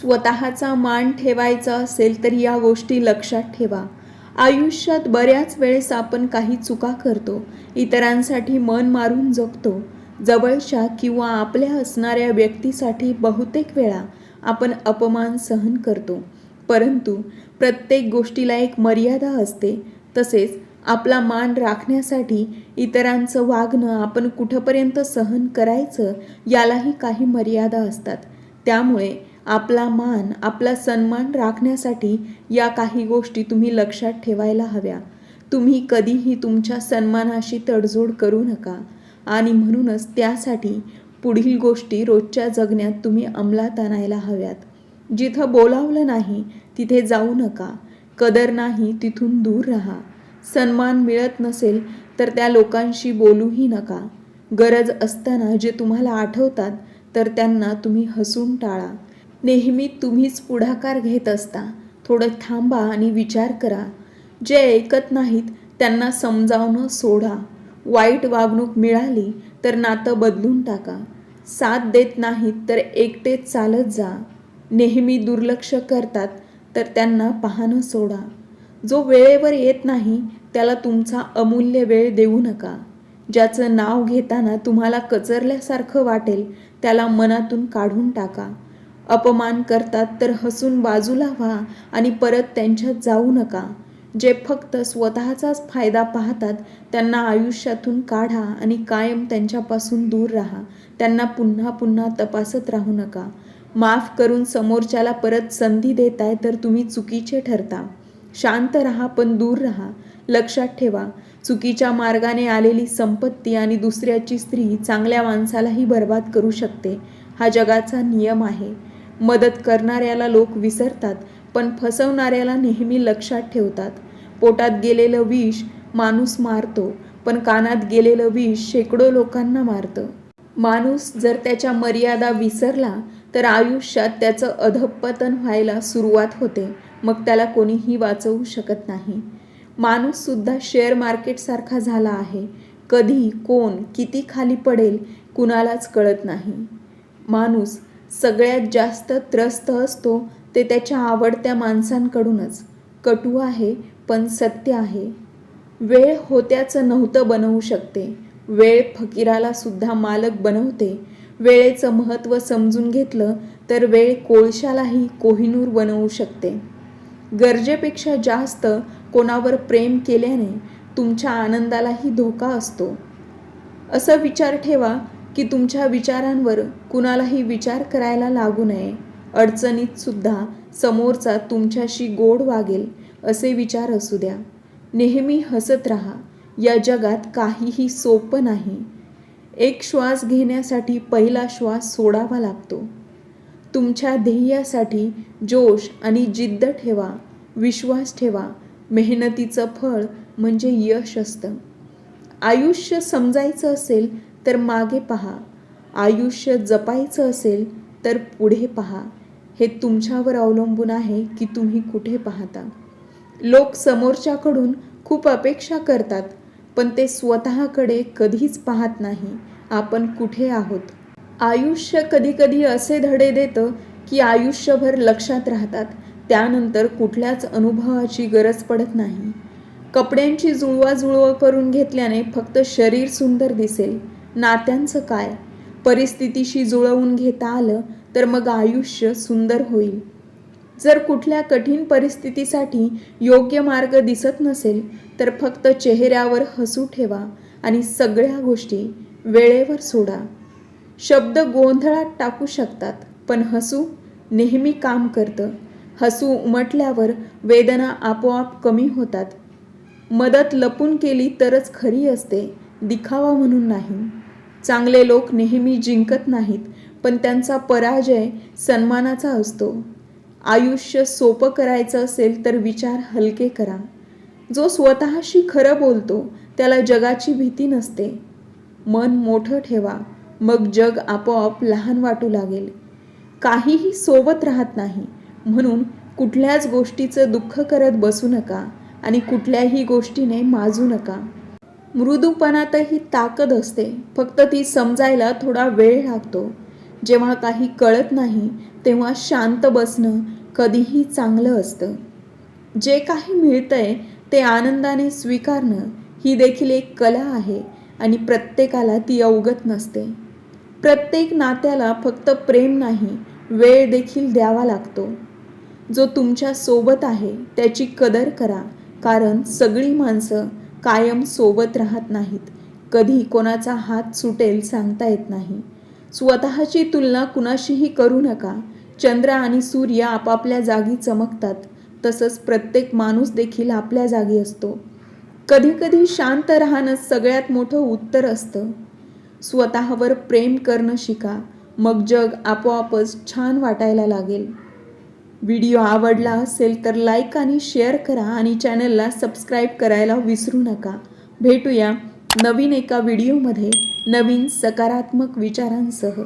स्वतःचा मान ठेवायचा असेल तर या गोष्टी लक्षात ठेवा. आयुष्यात बऱ्याच वेळेस आपण काही चुका करतो इतरांसाठी मन मारून जगतो जवळच्या किंवा आपल्या असणाऱ्या व्यक्तीसाठी बहुतेक वेळा आपण अपमान सहन करतो. परंतु प्रत्येक गोष्टीला एक मर्यादा असते. तसेच आपला मान राखण्यासाठी इतरांचं वागणं आपण कुठंपर्यंत सहन करायचं यालाही काही मर्यादा असतात. त्यामुळे आपला मान आपला सन्मान राखण्यासाठी या काही गोष्टी तुम्ही लक्षात ठेवायला हव्या. तुम्ही कधीही तुमच्या सन्मानाशी तडजोड करू नका. आणि म्हणूनच त्यासाठी पुढील गोष्टी रोजच्या जगण्यात तुम्ही अंमलात आणायला हव्यात. जिथं बोलावलं नाही तिथे जाऊ नका. कदर नाही तिथून दूर राहा. सन्मान मिळत नसेल तर त्या लोकांशी बोलूही नका. गरज असताना जे तुम्हाला आठवतात तर त्यांना तुम्ही हसून टाळा. नेहमी तुम्हीच पुढाकार घेत असता. थोडं थांबा आणि विचार करा. जे ऐकत नाहीत त्यांना समजावणं सोडा. वाईट वागणूक मिळाली तर नातं बदलून टाका. साथ देत नाहीत तर एकटेच चालत जा. नेहमी दुर्लक्ष करतात तर त्यांना पाहणं सोडा. जो वेळेवर येत नाही त्याला तुमचा अमूल्य वेळ देऊ नका. ज्याचं नाव घेताना तुम्हाला कचरल्यासारखं वाटेल त्याला मनातून काढून टाका. अपमान करतात तर हसून बाजूला व्हा आणि परत त्यांच्यात जाऊ नका. जे फक्त स्वतःचाच फायदा पाहतात त्यांना आयुष्यातून काढा आणि कायम त्यांच्यापासून दूर राहा. त्यांना पुन्हा पुन्हा तपासत राहू नका. माफ करून समोरच्याला परत संधी देताय तर तुम्ही चुकीचे ठरता. शांत राहा पण दूर राहा. लक्षात ठेवा चुकीच्या मार्गाने आलेली संपत्ती आणि दुसऱ्याची स्त्री चांगल्या माणसालाही बर्बाद करू शकते. हा जगाचा नियम आहे. मदत करणाऱ्याला लोक विसरतात पण फसवणाऱ्याला नेहमी लक्षात ठेवतात. पोटात गेलेलं विष माणूस मारतो पण कानात गेलेलं विष शेकडो लोकांना मारतं. माणूस जर त्याच्या मर्यादा विसरला तर आयुष्यात त्याचं अधपतन व्हायला सुरुवात होते मग त्याला कोणीही वाचवू शकत नाही. माणूससुद्धा शेअर मार्केटसारखा झाला आहे. कधी कोण किती खाली पडेल कुणालाच कळत नाही. माणूस सगळ्यात जास्त त्रस्त असतो ते त्याच्या आवडत्या माणसांकडूनच. कटू आहे पण सत्य आहे. वेळ होत्याचं नव्हतं बनवू शकते. वेळ फकीराला सुद्धा मालक बनवते. वेळेचं महत्त्व समजून घेतलं तर वेळ कोळशालाही कोहिनूर बनवू शकते. गरजेपेक्षा जास्त कोणावर प्रेम केल्याने तुमच्या आनंदालाही धोका असतो. असा विचार ठेवा की तुमच्या विचारांवर कुणालाही विचार करायला लागू नये. अडचणीतसुद्धा समोरचा तुमच्याशी गोड वागेल असे विचार असू द्या. नेहमी हसत राहा. या जगात काहीही सोपं नाही. एक श्वास घेण्यासाठी पहिला श्वास सोडावा लागतो. तुमच्या ध्येयासाठी जोश आणि जिद्द ठेवा. विश्वास ठेवा. मेहनतीचं फळ म्हणजे यश असतं. आयुष्य समजायचं असेल तर मागे पहा. आयुष्य जपायचं असेल तर पुढे पहा. हे तुमच्यावर अवलंबून आहे की तुम्ही कुठे पाहता. लोक समोरच्याकडून खूप अपेक्षा करतात पण ते स्वतःकडे कधीच पाहत नाही. आपण कुठे आहोत? आयुष्य कधीकधी असे धडे देतं की आयुष्यभर लक्षात राहतात. त्यानंतर कुठल्याच अनुभवाची गरज पडत नाही. कपड्यांची जुळवाजुळव करून घेतल्याने फक्त शरीर सुंदर दिसेल. नात्यांचं काय? परिस्थितीशी जुळवून घेता आलं तर मग आयुष्य सुंदर होईल. जर कुठल्या कठीण परिस्थितीसाठी योग्य मार्ग दिसत नसेल तर फक्त चेहऱ्यावर हसू ठेवा आणि सगळ्या गोष्टी वेळेवर सोडा. शब्द गोंधळात टाकू शकतात पण हसू नेहमी काम करतं. हसू उमटल्यावर वेदना आपोआप कमी होतात. मदत लपून केली तरच खरी असते दिखावा म्हणून नाही. चांगले लोक नेहमी जिंकत नाहीत पण त्यांचा पराजय सन्मानाचा असतो. आयुष्य सोपं करायचं असेल तर विचार हलके करा. जो स्वतःशी खरं बोलतो त्याला जगाची भीती नसते. मन मोठं ठेवा मग जग आपोआप लहान वाटू लागेल. काहीही सोबत राहत नाही म्हणून कुठल्याच गोष्टीचं दुःख करत बसू नका आणि कुठल्याही गोष्टीने माजू नका. मृदूपणातही ताकद असते. फक्त ती समजायला थोडा वेळ लागतो. जेव्हा काही कळत नाही तेव्हा शांत बसणं कधीही चांगलं असतं. जे काही मिळतंय ते आनंदाने स्वीकारणं ही देखील एक कला आहे आणि प्रत्येकाला ती अवगत नसते. प्रत्येक नात्याला फक्त प्रेम नाही वेळ देखील द्यावा लागतो. जो तुमच्यासोबत आहे त्याची कदर करा कारण सगळी माणसं कायम सोबत राहत नाहीत. कधी कोणाचा हात सुटेल सांगता येत नाही. स्वतःची तुलना कुणाशीही करू नका. चंद्र आणि सूर्य आपापल्या जागी चमकतात. तसंच प्रत्येक माणूस देखील आपल्या जागी असतो. कधीकधी शांत राहणं सगळ्यात मोठं उत्तर असतं. स्वतःवर प्रेम करणं शिका. मग जग आपोआपच छान वाटायला लागेल. व्हिडिओ आवडला असेल तर लाईक आणि शेअर करा आणि चॅनलला सबस्क्राईब करायला विसरू नका. भेटूया नवीन एका व्हिडिओमध्ये नवीन सकारात्मक विचारांसह.